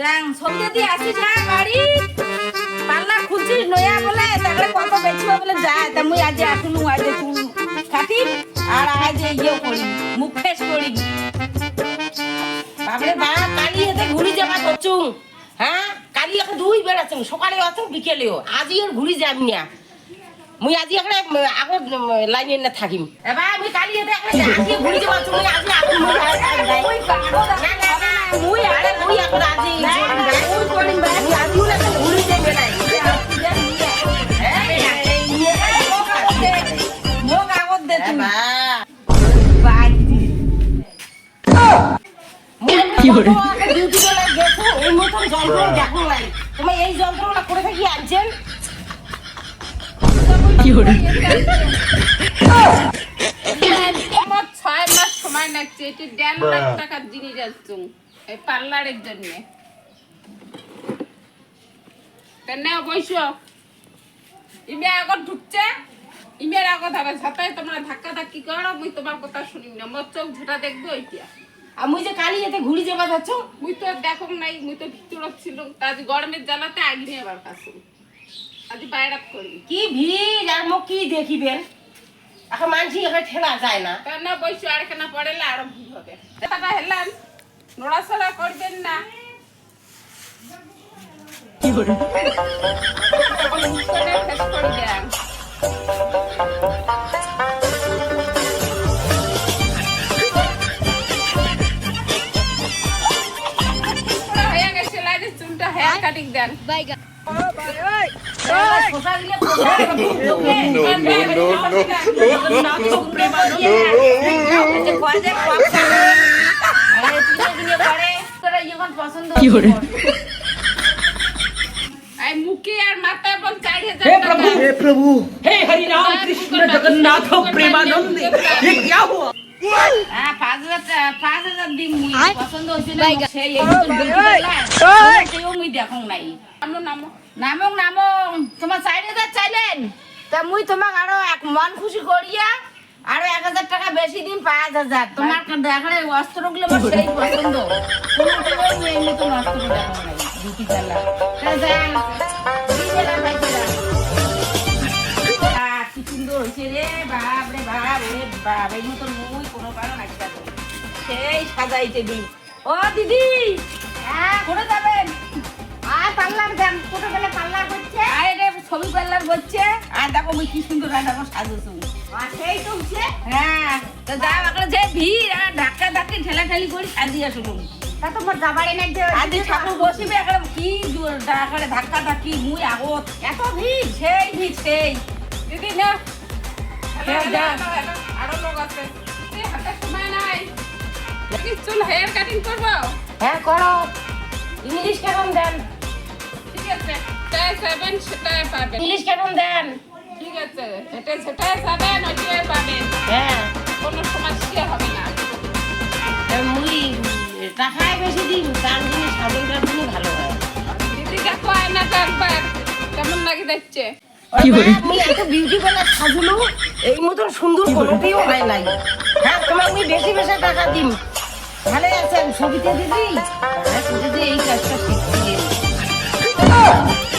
যাং সন্ধ্যে দিয়ে আসিস না বাড়ি। পাল্লা খুলছিস নয়া বলে তাহলে কত বেচব বলে যায় তা মুই আজ আসলু আজ চুল কাটি, আর আজ ইয়ে করি মুখ ফেস করি বাপরে বাপ, কালি এতে ঘুরি যাবা করছুম হ্যাঁ? কালি এখন দুই বেড়াচ্ছুম সকালে অত বিকেলেও আজি আর ঘুরি যাবি না। মুই আজি এখানে আগত লাইনে না থাকিম। এবার আমি কালি এতে এখানে ঘুরি যাবা তুমি আজি আপনি মুই এই যন্ত্রণা করে আমার ছয় মাস সময় লাগছে এটি দেড় লাখ টাকার জিনিস আসছুম এই পার্লারের জন্য। তেনে বৈশ ইমে আগত ঢুকছে? ইমের আগত হবে সাথে তোমরা ধাক্কা ধাক্কি করো মুই তোমার কথা শুনিম না। মোর চোখ ঝোটা দেখব ওইটা আর মুই যে কালি এতে ঘুরি যাবা যাচ্ছ মুই তো দেখো নাই মুই তো ভিতরত ছিল। আজ গরমের জ্বালাতে আগে নিয়ে আবার কাছে। আজ বাইরাত করি কি ভিড় আর মোক কি দেখিবেন এখন মানছি এখানে ঠেলা যায় না। তা না বৈশ আর কেন পড়েলে আরও ভিড় হবে। টাকা হেলান নড়াচড়া করবেন না। করে হাজার हे টাকা। प्रभु हे प्रभु हे हरि राम चार कृष्ण बुकल जगन्नाथ बुकल प्रेमानंद बुकल ये क्या हुआ হ্যাঁ পাঁচ হাজার টা- পাঁচ হাজার দিন দেখুন নাই। নামো, নামো। তোমার চাইলেন। তা মুই তোমাক আরও এক মন খুশি করিয়া আরও এক হাজার টাকা বেশি দিন পাঁচ হাজার। তোমার আমার সেই পছন্দ। তোমার অস্ত্র দেখুন নাই বাপ রে বাপ রে বাপ কোনো কারণ সেই সাজাইতে দিন। ও দিদি হ্যাঁ যাবেন? পার্লার কোথায় গেলে পার্লার করছে আর এটা ছবি পার্লার করছে আর দেখো মুই কি সুন্দর আর দেখো সাজুছু আর সেই তো হচ্ছে। হ্যাঁ তো যা এখন যে ভিড় আর ধাক্কা ধাক্কি ঠেলা ঠেলি করে সাজিয়ে শুনুন তা তোমার যাবারে না যে আদি ঠাকুর বসিবে এখন কি জোর ডাকারে ধাক্কা ধাক্কি মুই আগত। এত ভিড় সেই ভিড় সেই। দিদি না। হ্যাঁ। আরও, লোক আছে। হাতে সময় নাই। কি চুল হেয়ার কাটিং করব? হ্যাঁ করো। ইংলিশ কেমন দেন? ঠিক আছে যেটাই চাইবেন সেটাই পাবেন ইংলিশ কেমন দেন? ঠিক আছে এটা সেটাই চাবেন ওইটাই পাবেন। হ্যাঁ। কোনো সমস্যা হবে না। মুই টাকায় বেশি দিন তার জিনিস সাবনটার জিনিস ভালো হয়। দিদিকে কয় না তো একবার। কেমন লাগে দেখছে আমি এত বিউটি পার্লার সাজলো এই মতন সুন্দর কোনোটিও হয় নাই। হ্যাঁ তোমার আমি বেশি বেশি টাকা দিন ভালো আছেন ছবিতে দিদি? হ্যাঁ দিদি এই কাজটা শিখছি Woo!